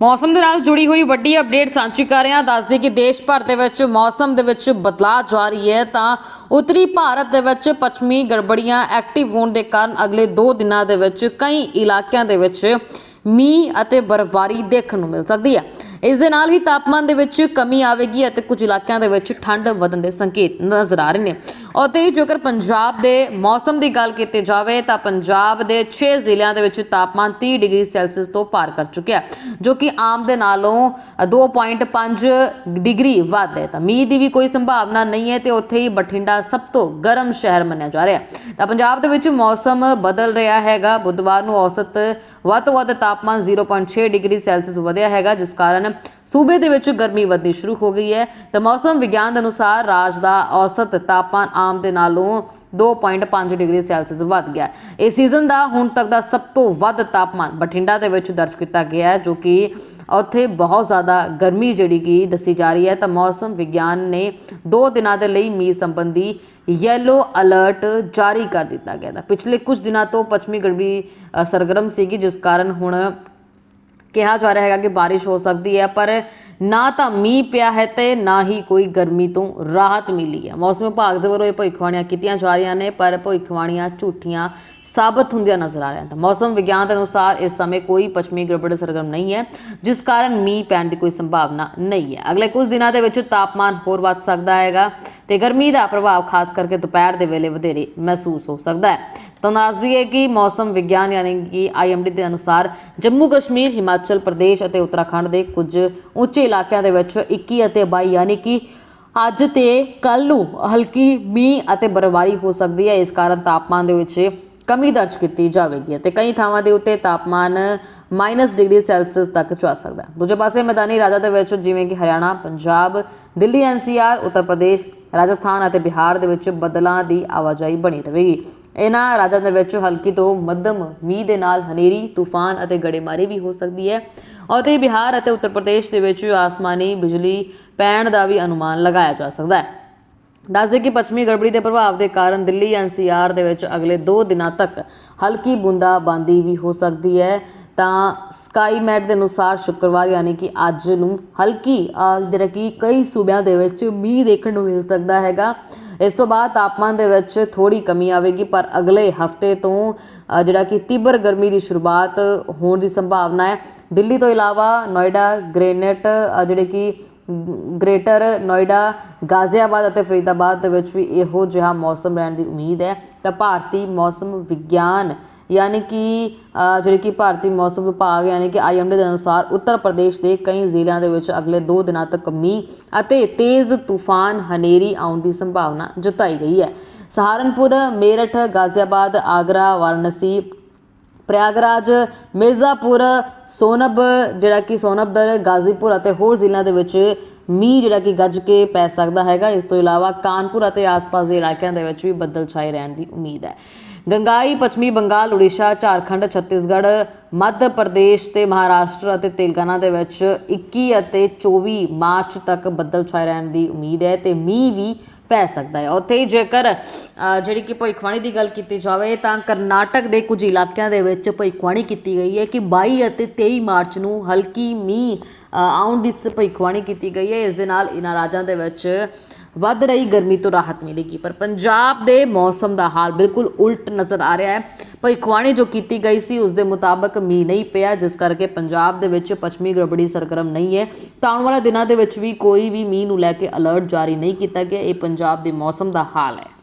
ਮੌਸਮ ਦੇ ਨਾਲ ਜੁੜੀ ਹੋਈ ਵੱਡੀ ਅਪਡੇਟ ਸਾਂਝੀ ਕਰ ਰਹੇ ਹਾਂ ਦੱਸਦੇ ਕਿ ਦੇਸ਼ ਭਰ ਦੇ ਵਿੱਚ ਮੌਸਮ ਦੇ ਵਿੱਚ ਬਦਲਾਅ ਜਾ ਰਹੀ ਹੈ, ਤਾਂ ਉੱਤਰੀ ਭਾਰਤ ਦੇ ਵਿੱਚ ਪੱਛਮੀ ਗੜਬੜੀਆਂ ਐਕਟਿਵ ਹੋਣ ਦੇ ਕਾਰਨ ਅਗਲੇ 2 ਦਿਨਾਂ ਦੇ ਵਿੱਚ ਕਈ ਇਲਾਕਿਆਂ ਦੇ ਵਿੱਚ ਮੀਂਹ ਅਤੇ ਬਰਫ਼ਬਾਰੀ ਦੇਖਣ ਨੂੰ ਮਿਲ ਸਕਦੀ ਹੈ। ਇਸ ਦੇ ਨਾਲ ਹੀ ਤਾਪਮਾਨ ਦੇ ਵਿੱਚ ਕਮੀ ਆਵੇਗੀ ਅਤੇ ਕੁਝ ਇਲਾਕਿਆਂ ਦੇ ਵਿੱਚ ਠੰਡ ਵਧਣ ਦੇ ਸੰਕੇਤ ਨਜ਼ਰ ਆ ਰਹੇ ਨੇ। ਅਤੇ ਜੇਕਰ ਪੰਜਾਬ ਦੇ ਮੌਸਮ ਦੀ ਗੱਲ ਕੀਤੀ ਜਾਵੇ ਤਾਂ ਪੰਜਾਬ ਦੇ 6 ਜ਼ਿਲ੍ਹਿਆਂ ਦੇ ਵਿੱਚ ਤਾਪਮਾਨ 30 ਡਿਗਰੀ ਸੈਲਸੀਅਸ ਤੋਂ ਪਾਰ ਕਰ ਚੁੱਕਿਆ ਜੋ ਕਿ ਆਮ ਦੇ ਨਾਲੋਂ 2.5 ਡਿਗਰੀ ਵੱਧ ਹੈ। ਤਾਂ ਮੀਂਹ ਦੀ ਵੀ ਕੋਈ ਸੰਭਾਵਨਾ ਨਹੀਂ ਹੈ ਤੇ ਉੱਥੇ ਹੀ ਬਠਿੰਡਾ ਸਭ ਤੋਂ ਗਰਮ ਸ਼ਹਿਰ ਮੰਨਿਆ ਜਾ ਰਿਹਾ ਤਾਂ ਪੰਜਾਬ ਦੇ ਵਿੱਚ ਮੌਸਮ ਬਦਲ ਰਿਹਾ ਹੈਗਾ। ਬੁੱਧਵਾਰ ਨੂੰ ਔਸਤ ਵੱਧ ਤੋਂ ਵੱਧ ਤਾਪਮਾਨ 0.6 ਡਿਗਰੀ ਸੈਲਸੀਅਸ ਵਧਿਆ ਹੈਗਾ, ਜਿਸ ਕਾਰਨ ਸੂਬੇ ਦੇ ਵਿੱਚ ਗਰਮੀ ਵਧਣੀ ਸ਼ੁਰੂ ਹੋ ਗਈ ਹੈ। ਤਾਂ ਮੌਸਮ ਵਿਗਿਆਨ ਦੇ ਅਨੁਸਾਰ ਰਾਜ ਦਾ ਔਸਤ ਤਾਪਮਾਨ ਆਮ ਦੇ ਨਾਲੋਂ 2.5 ਡਿਗਰੀ ਸੈਲਸੀਅਸ ਵੱਧ ਗਿਆ ਹੈ। ਇਸ ਸੀਜ਼ਨ ਦਾ ਹੁਣ ਤੱਕ ਦਾ ਸਭ ਤੋਂ ਵੱਧ ਤਾਪਮਾਨ ਬਠਿੰਡਾ ਦੇ ਵਿੱਚ ਦਰਜ ਕੀਤਾ ਗਿਆ ਹੈ, ਜੋ ਕਿ ਉੱਥੇ ਬਹੁਤ ਜ਼ਿਆਦਾ ਗਰਮੀ ਜਿਹੜੀ ਕਿ ਦੱਸੀ ਜਾ ਰਹੀ ਹੈ ਤਾਂ ਮੌਸਮ ਵਿਗਿਆਨ ਨੇ 2 ਦਿਨਾਂ ਦੇ ਲਈ ਮੀਂਹ ਸੰਬੰਧੀ ਯੈਲੋ ਅਲਰਟ ਜਾਰੀ ਕਰ ਦਿੱਤਾ ਗਿਆ ਹੈ ਪਿਛਲੇ ਕੁਝ ਦਿਨਾਂ ਤੋਂ ਪੱਛਮੀ ਗੜਬੜੀ ਸਰਗਰਮ ਸੀਗੀ, ਜਿਸ ਕਾਰਨ ਹੁਣ ਕਿਹਾ ਜਾ ਰਿਹਾ ਹੈਗਾ ਕਿ ਬਾਰਿਸ਼ ਹੋ ਸਕਦੀ ਹੈ, ਪਰ ਨਾ ਤਾਂ ਮੀਂਹ ਪਿਆ ਹੈ ਤੇ ਨਾ ਹੀ ਕੋਈ ਗਰਮੀ ਤੋਂ ਰਾਹਤ ਮਿਲੀ ਹੈ। ਮੌਸਮ ਵਿਭਾਗ ਦੇ ਵੱਲੋਂ ਇਹ ਭਵਿੱਖਬਾਣੀਆਂ ਕੀਤੀਆਂ ਜਾ ਰਹੀਆਂ ਨੇ, ਪਰ ਭਵਿੱਖਬਾਣੀਆਂ ਝੂਠੀਆਂ ਸਾਬਤ ਹੁੰਦੀਆਂ ਨਜ਼ਰ ਆ ਰਹੀਆਂ ਤਾਂ ਮੌਸਮ ਵਿਗਿਆਨ ਦੇ ਅਨੁਸਾਰ ਇਸ ਸਮੇਂ ਕੋਈ ਪੱਛਮੀ ਗੜਬੜ ਸਰਗਰਮ ਨਹੀਂ ਹੈ, ਜਿਸ ਕਾਰਨ ਮੀਂਹ ਪੈਣ ਦੀ ਕੋਈ ਸੰਭਾਵਨਾ ਨਹੀਂ ਹੈ। ਅਗਲੇ ਕੁਝ ਦਿਨਾਂ ਦੇ ਵਿੱਚ ਤਾਪਮਾਨ ਹੋਰ ਵੱਧ ਸਕਦਾ ਹੈਗਾ। ਤੇ ਗਰਮੀ ਦਾ ਪ੍ਰਭਾਵ ਖਾਸ ਕਰਕੇ ਦੁਪਹਿਰ ਦੇ ਵੇਲੇ ਵਧੇਰੇ ਮਹਿਸੂਸ ਹੋ ਸਕਦਾ ਹੈ। ਤਾਂ ਦੱਸ ਦਈਏ ਕਿ ਮੌਸਮ ਵਿਗਿਆਨ ਯਾਨੀ ਕਿ ਆਈਐਮਡੀ ਦੇ ਅਨੁਸਾਰ ਜੰਮੂ ਕਸ਼ਮੀਰ, ਹਿਮਾਚਲ ਪ੍ਰਦੇਸ਼ ਅਤੇ ਉੱਤਰਾਖੰਡ ਦੇ ਕੁਝ ਉੱਚੇ ਇਲਾਕਿਆਂ ਦੇ ਵਿੱਚ 21 ਅਤੇ 22 ਯਾਨੀ ਕਿ ਅੱਜ ਤੇ ਕੱਲ ਨੂੰ ਹਲਕੀ ਮੀਂਹ ਅਤੇ ਬਰਫ਼ਬਾਰੀ ਹੋ ਸਕਦੀ ਹੈ। ਇਸ ਕਾਰਨ ਤਾਪਮਾਨ ਦੇ ਵਿੱਚ ਕਮੀ ਦਰਜ ਕੀਤੀ ਜਾਵੇਗੀ ਤੇ ਕਈ ਥਾਵਾਂ ਦੇ ਉੱਤੇ ਤਾਪਮਾਨ ਮਾਈਨਸ ਡਿਗਰੀ ਸੈਲਸੀਅਸ ਤੱਕ ਜਾ ਸਕਦਾ ਹੈ। ਦੂਜੇ ਪਾਸੇ ਮੈਦਾਨੀ ਰਾਜਾਂ ਦੇ ਵਿੱਚ ਜਿਵੇਂ ਕਿ ਹਰਿਆਣਾ, ਪੰਜਾਬ, ਦਿੱਲੀ ਐਨਸੀਆਰ ਉੱਤਰ ਪ੍ਰਦੇਸ਼ ਰਾਜਸਥਾਨ ਅਤੇ ਬਿਹਾਰ ਦੇ ਵਿੱਚ ਬੱਦਲਾਂ ਦੀ ਆਵਾਜਾਈ ਬਣੀ ਰਹੇਗੀ। ਇਹਨਾਂ ਰਾਜਾਂ ਦੇ ਵਿੱਚ ਹਲਕੀ ਤੋਂ ਮੱਧਮ ਮੀਂਹ ਦੇ ਨਾਲ ਹਨੇਰੀ, ਤੂਫਾਨ ਅਤੇ ਗੜੇਮਾਰੀ ਵੀ ਹੋ ਸਕਦੀ ਹੈ। ਅਤੇ ਬਿਹਾਰ ਅਤੇ ਉੱਤਰ ਪ੍ਰਦੇਸ਼ ਦੇ ਵਿੱਚ ਆਸਮਾਨੀ ਬਿਜਲੀ ਪੈਣ ਦਾ ਵੀ ਅਨੁਮਾਨ ਲਗਾਇਆ ਜਾ ਸਕਦਾ ਹੈ। ਦੱਸਦੇ ਕਿ ਪੱਛਮੀ ਗੜਬੜੀ ਦੇ ਪ੍ਰਭਾਵ ਦੇ ਕਾਰਨ ਦਿੱਲੀ ਐਨਸੀਆਰ ਦੇ ਵਿੱਚ ਅਗਲੇ 2 ਦਿਨਾਂ ਤੱਕ ਹਲਕੀ ਬੂੰਦਾਬਾਂਦੀ ਵੀ ਹੋ ਸਕਦੀ ਹੈ। ਤਾਂ ਸਕਾਈਮੈਟ ਦੇ ਅਨੁਸਾਰ ਸ਼ੁੱਕਰਵਾਰ, ਯਾਨੀ ਕਿ ਅੱਜ ਨੂੰ ਹਲਕੀ ਜਿਹੜਾ ਕਿ ਕਈ ਸੂਬਿਆਂ ਦੇ ਵਿੱਚ ਮੀਂਹ ਦੇਖਣ ਨੂੰ ਮਿਲ ਸਕਦਾ ਹੈਗਾ। ਇਸ ਤੋਂ ਬਾਅਦ ਤਾਪਮਾਨ ਦੇ ਵਿੱਚ ਥੋੜ੍ਹੀ ਕਮੀ ਆਵੇਗੀ, ਪਰ ਅਗਲੇ ਹਫ਼ਤੇ ਤੋਂ ਜਿਹੜਾ ਕਿ ਤੀਬਰ ਗਰਮੀ ਦੀ ਸ਼ੁਰੂਆਤ ਹੋਣ ਦੀ ਸੰਭਾਵਨਾ ਹੈ। ਦਿੱਲੀ ਤੋਂ ਇਲਾਵਾ ਨੋਇਡਾ, ਗ੍ਰੇਨੇਟ ਜਿਹੜੇ ਕਿ ਗ੍ਰੇਟਰ ਨੋਇਡਾ, ਗਾਜ਼ੀਆਬਾਦ ਅਤੇ ਫਰੀਦਾਬਾਦ ਦੇ ਵਿੱਚ ਵੀ ਇਹੋ ਜਿਹਾ ਮੌਸਮ ਰਹਿਣ ਦੀ ਉਮੀਦ ਹੈ। ਤਾਂ ਭਾਰਤੀ ਮੌਸਮ ਵਿਗਿਆਨ ਯਾਨੀ ਕਿ ਅ, ਜਿਹੜੇ ਕਿ ਭਾਰਤੀ ਮੌਸਮ ਵਿਭਾਗ ਯਾਨੀ ਕਿ ਆਈ ਐੱਮ ਡੀ ਦੇ ਅਨੁਸਾਰ ਉੱਤਰ ਪ੍ਰਦੇਸ਼ ਦੇ ਕਈ ਜ਼ਿਲ੍ਹਿਆਂ ਦੇ ਵਿੱਚ ਅਗਲੇ ਦੋ ਦਿਨਾਂ ਤੱਕ ਮੀਂਹ ਅਤੇ ਤੇਜ਼ ਤੂਫਾਨ ਹਨੇਰੀ ਆਉਣ ਦੀ ਸੰਭਾਵਨਾ ਜਤਾਈ ਗਈ ਹੈ। ਸਹਾਰਨਪੁਰ ਮੇਰਠ ਗਾਜ਼ੀਆਬਾਦ ਆਗਰਾ ਵਾਰਾਣਸੀ ਪ੍ਰਯਾਗਰਾਜ ਮਿਰਜ਼ਾਪੁਰ ਸੋਨਬ ਜਿਹੜਾ ਕਿ ਸੋਨਬਦਰ ਗਾਜ਼ੀਪੁਰ ਅਤੇ ਹੋਰ ਜ਼ਿਲ੍ਹਿਆਂ ਦੇ ਵਿੱਚ ਮੀਂਹ ਜਿਹੜਾ ਕਿ ਗੱਜ ਕੇ ਪੈ ਸਕਦਾ ਹੈਗਾ। ਇਸ ਤੋਂ ਇਲਾਵਾ ਕਾਨਪੁਰ ਅਤੇ ਆਸ-ਪਾਸ ਦੇ ਇਲਾਕਿਆਂ ਦੇ ਵਿੱਚ ਵੀ ਬੱਦਲ ਛਾਏ ਰਹਿਣ ਦੀ ਉਮੀਦ ਹੈ। ਗੰਗਾਈ, ਪੱਛਮੀ ਬੰਗਾਲ, ਉੜੀਸਾ, ਝਾਰਖੰਡ, ਛੱਤੀਸਗੜ੍ਹ, ਮੱਧ ਪ੍ਰਦੇਸ਼ ਤੇ ਮਹਾਰਾਸ਼ਟਰ ਅਤੇ ਤੇਲੰਗਾਨਾ ਦੇ ਵਿੱਚ 21 ਅਤੇ 24 ਮਾਰਚ ਤੱਕ ਬੱਦਲ ਛਾਏ ਰਹਿਣ ਦੀ ਉਮੀਦ ਹੈ ਤੇ ਮੀਂਹ ਵੀ ਪੈ ਸਕਦਾ ਹੈ। ਉੱਥੇ ਹੀ ਜੇਕਰ ਜਿਹੜੀ ਕਿ ਭਵਿੱਖਬਾਣੀ ਦੀ ਗੱਲ ਕੀਤੀ ਜਾਵੇ ਤਾਂ ਕਰਨਾਟਕ ਦੇ ਕੁਝ ਇਲਾਕਿਆਂ ਦੇ ਵਿੱਚ ਭਵਿੱਖਬਾਣੀ ਕੀਤੀ ਗਈ ਹੈ ਕਿ 22 ਅਤੇ 23 ਮਾਰਚ ਨੂੰ ਹਲਕੀ ਮੀਂਹ ਆਉਣ ਦੀ ਸ- ਭਵਿੱਖਬਾਣੀ ਕੀਤੀ ਗਈ ਹੈ। ਇਸ ਦੇ ਨਾਲ ਇਹਨਾਂ ਰਾਜਾਂ ਦੇ ਵਿੱਚ ਵੱਧ ਰਹੀ ਗਰਮੀ ਤੋਂ ਰਾਹਤ ਮਿਲੇਗੀ। ਪਰ ਪੰਜਾਬ ਦੇ ਮੌਸਮ ਦਾ ਹਾਲ ਬਿਲਕੁਲ ਉਲਟ ਨਜ਼ਰ ਆ ਰਿਹਾ ਹੈ। ਭਵਿੱਖਬਾਣੀ ਜੋ ਕੀਤੀ ਗਈ ਸੀ, ਉਸ ਦੇ ਮੁਤਾਬਕ ਮੀਂਹ ਨਹੀਂ ਪਿਆ, ਜਿਸ ਕਰਕੇ ਪੰਜਾਬ ਦੇ ਵਿੱਚ ਪੱਛਮੀ ਗੜਬੜੀ ਸਰਗਰਮ ਨਹੀਂ ਹੈ। ਤਾਂ ਆਉਣ ਵਾਲੇ ਦਿਨਾਂ ਦੇ ਵਿੱਚ ਵੀ ਕੋਈ ਵੀ ਮੀਂਹ ਨੂੰ ਲੈ ਕੇ ਅਲਰਟ ਜਾਰੀ ਨਹੀਂ ਕੀਤਾ ਗਿਆ। ਇਹ ਪੰਜਾਬ ਦੇ ਮੌਸਮ ਦਾ ਹਾਲ ਹੈ।